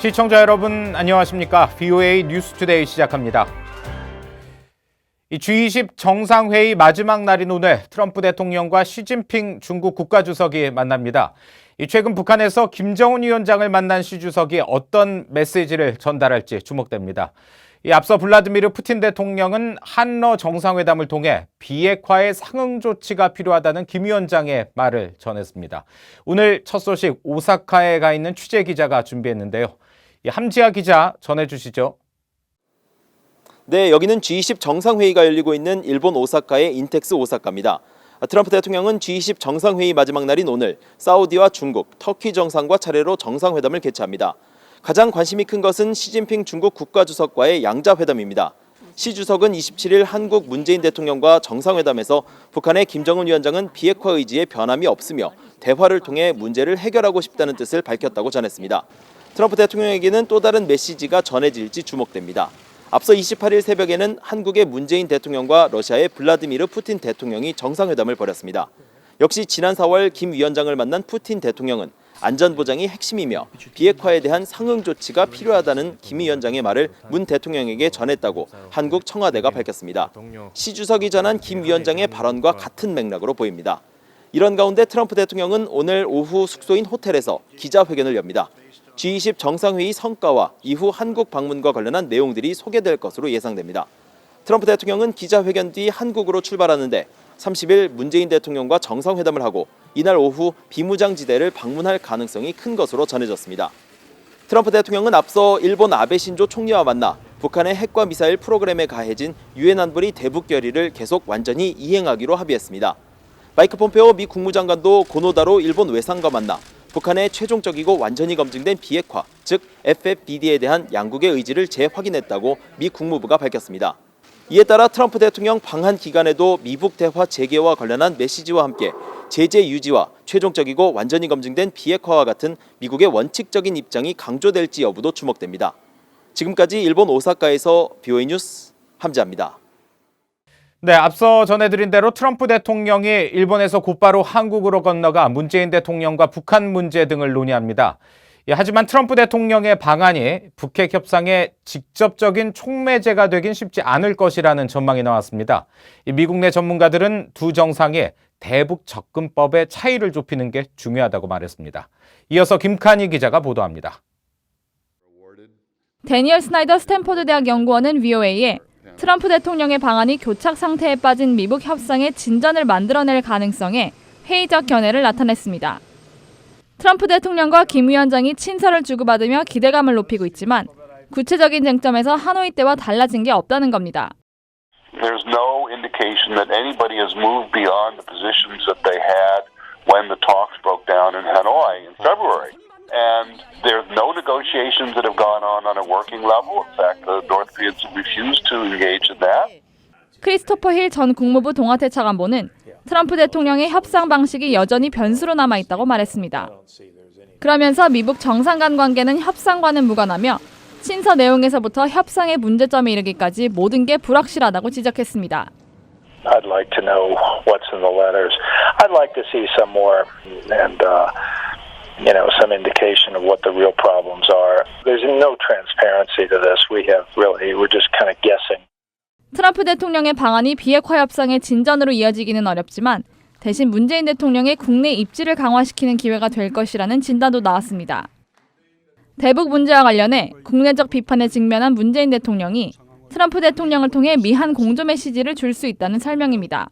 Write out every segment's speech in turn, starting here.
시청자 여러분 안녕하십니까? VOA 뉴스투데이 시작합니다. 이 G20 정상회의 마지막 날인 오늘 트럼프 대통령과 시진핑 중국 국가주석이 만납니다. 이 최근 북한에서 김정은 위원장을 만난 시 주석이 어떤 메시지를 전달할지 주목됩니다. 이 앞서 블라드미르 푸틴 대통령은 한러 정상회담을 통해 비핵화의 상응 조치가 필요하다는 김 위원장의 말을 전했습니다. 오늘 첫 소식 오사카에 가 있는 취재 기자가 준비했는데요. 이 함지아 기자 전해주시죠. 네, 여기는 G20 정상회의가 열리고 있는 일본 오사카의 인텍스 오사카입니다. 트럼프 대통령은 G20 정상회의 마지막 날인 오늘 사우디와 중국, 터키 정상과 차례로 정상회담을 개최합니다. 가장 관심이 큰 것은 시진핑 중국 국가주석과의 양자회담입니다. 시 주석은 27일 한국 문재인 대통령과 정상회담에서 북한의 김정은 위원장은 비핵화 의지에 변함이 없으며 대화를 통해 문제를 해결하고 싶다는 뜻을 밝혔다고 전했습니다. 트럼프 대통령에게는 또 다른 메시지가 전해질지 주목됩니다. 앞서 28일 새벽에는 한국의 문재인 대통령과 러시아의 블라디미르 푸틴 대통령이 정상회담을 벌였습니다. 역시 지난 4월 김 위원장을 만난 푸틴 대통령은 안전보장이 핵심이며 비핵화에 대한 상응 조치가 필요하다는 김 위원장의 말을 문 대통령에게 전했다고 한국 청와대가 밝혔습니다. 시 주석이 전한 김 위원장의 발언과 같은 맥락으로 보입니다. 이런 가운데 트럼프 대통령은 오늘 오후 숙소인 호텔에서 기자회견을 엽니다. G20 정상회의 성과와 이후 한국 방문과 관련한 내용들이 소개될 것으로 예상됩니다. 트럼프 대통령은 기자회견 뒤 한국으로 출발하는데 30일 문재인 대통령과 정상회담을 하고 이날 오후 비무장지대를 방문할 가능성이 큰 것으로 전해졌습니다. 트럼프 대통령은 앞서 일본 아베 신조 총리와 만나 북한의 핵과 미사일 프로그램에 가해진 유엔 안보리 대북 결의를 계속 완전히 이행하기로 합의했습니다. 마이크 폼페오 미 국무장관도 고노다로 일본 외상과 만나 북한의 최종적이고 완전히 검증된 비핵화, 즉 FFBD에 대한 양국의 의지를 재확인했다고 미 국무부가 밝혔습니다. 이에 따라 트럼프 대통령 방한 기간에도 미북 대화 재개와 관련한 메시지와 함께 제재 유지와 최종적이고 완전히 검증된 비핵화와 같은 미국의 원칙적인 입장이 강조될지 여부도 주목됩니다. 지금까지 일본 오사카에서 BOA 뉴스 함지합니다. 네, 앞서 전해드린 대로 트럼프 대통령이 일본에서 곧바로 한국으로 건너가 문재인 대통령과 북한 문제 등을 논의합니다. 예, 하지만 트럼프 대통령의 방안이 북핵 협상의 직접적인 촉매제가 되긴 쉽지 않을 것이라는 전망이 나왔습니다. 이 미국 내 전문가들은 두 정상이 대북 접근법의 차이를 좁히는 게 중요하다고 말했습니다. 이어서 김칸희 기자가 보도합니다. 데니얼 스나이더 스탠포드 대학 연구원은 VOA에 트럼프 대통령의 방안이 교착 상태에 빠진 미북 협상의 진전을 만들어낼 가능성에 회의적 견해를 나타냈습니다. 트럼프 대통령과 김 위원장이 친서를 주고받으며 기대감을 높이고 있지만 구체적인 쟁점에서 하노이 때와 달라진 게 없다는 겁니다. And there's no negotiations that have gone on on a working level. In fact, the North Koreans have refused to engage in that. 크리스토퍼 힐 전 국무부 동아태 차관보는 트럼프 대통령의 협상 방식이 여전히 변수로 남아 있다고 말했습니다. 그러면서 미북 정상 간 관계는 협상과는 무관하며 친서 내용에서부터 협상의 문제점에 이르기까지 모든 게 불확실하다고 지적했습니다. I'd like to know what's in the letters. I'd like to see some more and uh, you know some indication of what the real problems are. There's no transparency to this. We have really we're just kind of guessing. 트럼프 대통령의 방안이 비핵화 협상의 진전으로 이어지기는 어렵지만 대신 문재인 대통령의 국내 입지를 강화시키는 기회가 될 것이라는 진단도 나왔습니다. 대북 문제와 관련해 국내적 비판에 직면한 문재인 대통령이 트럼프 대통령을 통해 미한 공조 메시지를 줄 수 있다는 설명입니다.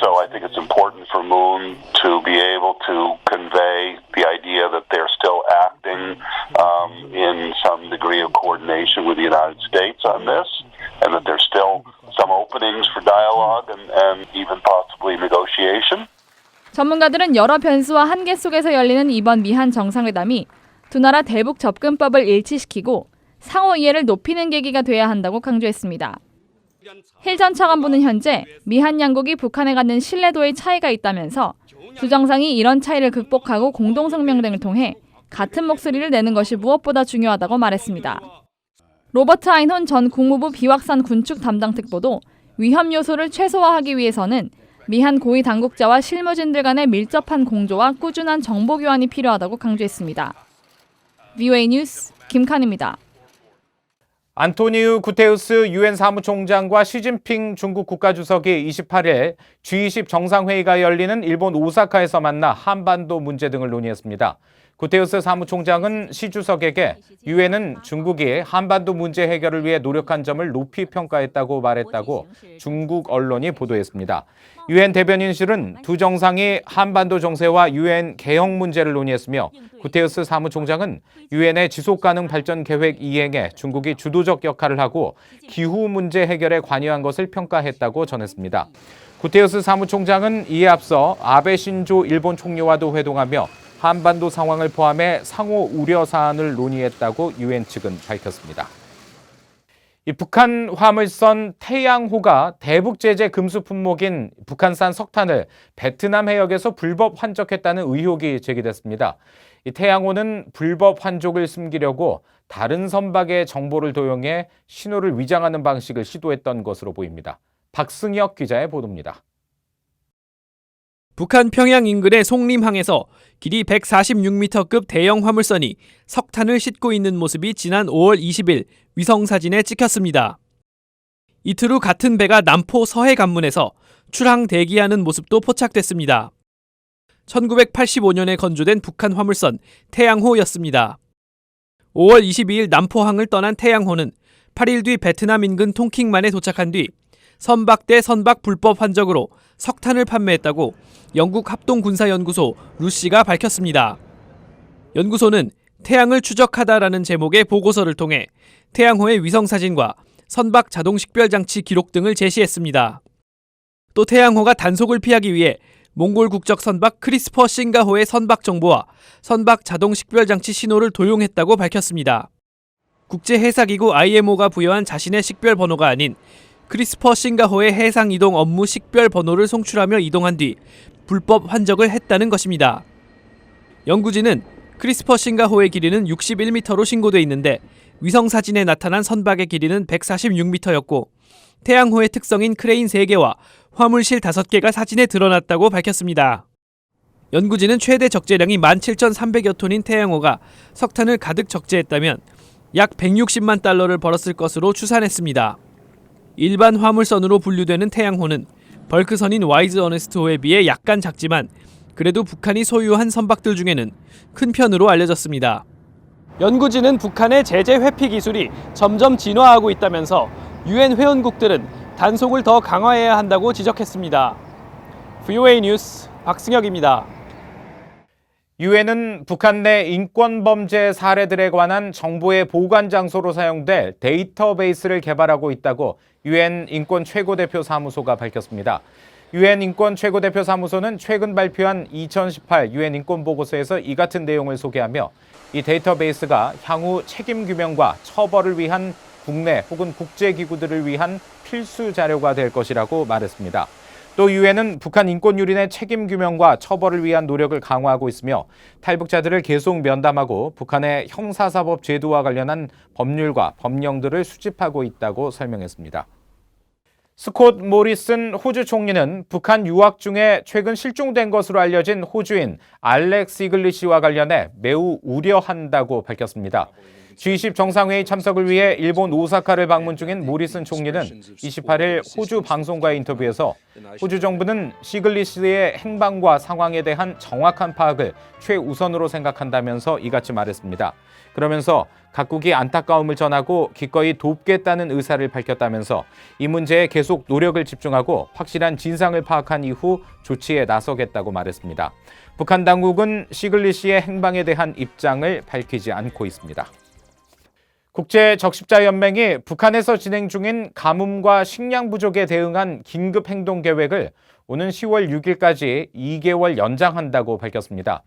So I think it's important for Moon to be able to convey the idea that they're still acting um, in some degree of coordination with the United States on this, and that there's still some openings for dialogue and, and even possibly negotiation. 전문가들은 여러 변수와 한계 속에서 열리는 이번 미한 정상회담이 두 나라 대북 접근법을 일치시키고 상호 이해를 높이는 계기가 돼야 한다고 강조했습니다. 힐전 차관보는 현재 미한 양국이 북한에 갖는 신뢰도의 차이가 있다면서 두 정상이 이런 차이를 극복하고 공동 성명 등을 통해 같은 목소리를 내는 것이 무엇보다 중요하다고 말했습니다. 로버트 아인혼 전 국무부 비확산 군축 담당 특보도 위험 요소를 최소화하기 위해서는 미한 고위 당국자와 실무진들 간의 밀접한 공조와 꾸준한 정보 교환이 필요하다고 강조했습니다. VOA 뉴스 김칸입니다. 안토니우 구테우스 유엔 사무총장과 시진핑 중국 국가주석이 28일 G20 정상회의가 열리는 일본 오사카에서 만나 한반도 문제 등을 논의했습니다. 구테우스 사무총장은 시 주석에게 유엔은 중국이 한반도 문제 해결을 위해 노력한 점을 높이 평가했다고 말했다고 중국 언론이 보도했습니다. 유엔 대변인실은 두 정상이 한반도 정세와 유엔 개혁 문제를 논의했으며 구테우스 사무총장은 유엔의 지속 가능 발전 계획 이행에 중국이 주도적 역할을 하고 기후 문제 해결에 관여한 것을 평가했다고 전했습니다. 구테우스 사무총장은 이에 앞서 아베 신조 일본 총리와도 회동하며 한반도 상황을 포함해 상호 우려 사안을 논의했다고 유엔 측은 밝혔습니다. 이 북한 화물선 태양호가 대북 제재 금수 품목인 북한산 석탄을 베트남 해역에서 불법 환적했다는 의혹이 제기됐습니다. 이 태양호는 불법 환족을 숨기려고 다른 선박의 정보를 도용해 신호를 위장하는 방식을 시도했던 것으로 보입니다. 박승혁 기자의 보도입니다. 북한 평양 인근의 송림항에서 길이 146m급 대형 화물선이 석탄을 싣고 있는 모습이 지난 5월 20일 위성 사진에 찍혔습니다. 이틀 후 같은 배가 남포 서해 관문에서 출항 대기하는 모습도 포착됐습니다. 1985년에 건조된 북한 화물선 태양호였습니다. 5월 22일 남포항을 떠난 태양호는 8일 뒤 베트남 인근 통킹만에 도착한 뒤 선박 대 선박 불법 환적으로 석탄을 판매했다고 영국 합동군사연구소 루시가 밝혔습니다. 연구소는 태양을 추적하다라는 제목의 보고서를 통해 태양호의 위성사진과 선박 자동 식별장치 기록 등을 제시했습니다. 또 태양호가 단속을 피하기 위해 몽골 국적 선박 크리스퍼 싱가호의 선박 정보와 선박 자동 식별장치 신호를 도용했다고 밝혔습니다. 국제해사기구 IMO가 부여한 자신의 식별 번호가 아닌 크리스퍼 싱가호의 해상 이동 업무 식별 번호를 송출하며 이동한 뒤 불법 환적을 했다는 것입니다. 연구진은 크리스퍼 싱가호의 길이는 61m로 신고돼 있는데 위성 사진에 나타난 선박의 길이는 146m였고 태양호의 특성인 크레인 3개와 화물실 5개가 사진에 드러났다고 밝혔습니다. 연구진은 최대 적재량이 17,300여 톤인 태양호가 석탄을 가득 적재했다면 약 160만 달러를 벌었을 것으로 추산했습니다. 일반 화물선으로 분류되는 태양호는 벌크선인 와이즈 어네스트호에 비해 약간 작지만 그래도 북한이 소유한 선박들 중에는 큰 편으로 알려졌습니다. 연구진은 북한의 제재 회피 기술이 점점 진화하고 있다면서 유엔 회원국들은 단속을 더 강화해야 한다고 지적했습니다. VOA 뉴스 박승혁입니다. 유엔은 북한 내 인권 범죄 사례들에 관한 정보의 보관 장소로 사용될 데이터베이스를 개발하고 있다고 유엔 인권 최고대표 사무소가 밝혔습니다. 유엔 인권 최고대표 사무소는 최근 발표한 2018 유엔 인권 보고서에서 이 같은 내용을 소개하며 이 데이터베이스가 향후 책임 규명과 처벌을 위한 국내 혹은 국제 기구들을 위한 필수 자료가 될 것이라고 말했습니다. 또 유엔은 북한 인권 유린의 책임 규명과 처벌을 위한 노력을 강화하고 있으며 탈북자들을 계속 면담하고 북한의 형사사법 제도와 관련한 법률과 법령들을 수집하고 있다고 설명했습니다. 스콧 모리슨 호주 총리는 북한 유학 중에 최근 실종된 것으로 알려진 호주인 알렉스 이글리시와 관련해 매우 우려한다고 밝혔습니다. G20 정상회의 참석을 위해 일본 오사카를 방문 중인 모리슨 총리는 28일 호주 방송과의 인터뷰에서 호주 정부는 시글리시의 행방과 상황에 대한 정확한 파악을 최우선으로 생각한다면서 이같이 말했습니다. 그러면서 각국이 안타까움을 전하고 기꺼이 돕겠다는 의사를 밝혔다면서 이 문제에 계속 노력을 집중하고 확실한 진상을 파악한 이후 조치에 나서겠다고 말했습니다. 북한 당국은 시글리시의 행방에 대한 입장을 밝히지 않고 있습니다. 국제 적십자 연맹이 북한에서 진행 중인 가뭄과 식량 부족에 대응한 긴급 행동 계획을 오는 10월 6일까지 2개월 연장한다고 밝혔습니다.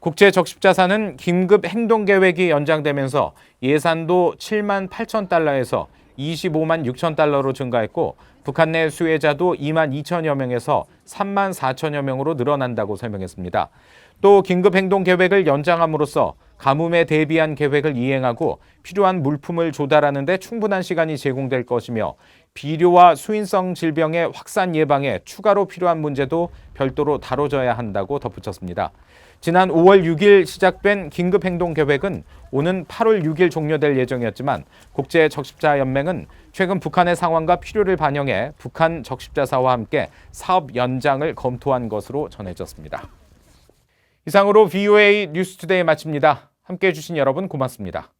국제 적십자사는 긴급 행동 계획이 연장되면서 예산도 7만 8천 달러에서 25만 6천 달러로 증가했고 북한 내 수혜자도 2만 2천여 명에서 3만 4천여 명으로 늘어난다고 설명했습니다. 또 긴급 행동 계획을 연장함으로써 가뭄에 대비한 계획을 이행하고 필요한 물품을 조달하는 데 충분한 시간이 제공될 것이며 비료와 수인성 질병의 확산 예방에 추가로 필요한 문제도 별도로 다뤄져야 한다고 덧붙였습니다. 지난 5월 6일 시작된 긴급행동 계획은 오는 8월 6일 종료될 예정이었지만 국제 적십자 연맹은 최근 북한의 상황과 필요를 반영해 북한 적십자사와 함께 사업 연장을 검토한 것으로 전해졌습니다. 이상으로 VOA 뉴스투데이 마칩니다. 함께해 주신 여러분 고맙습니다.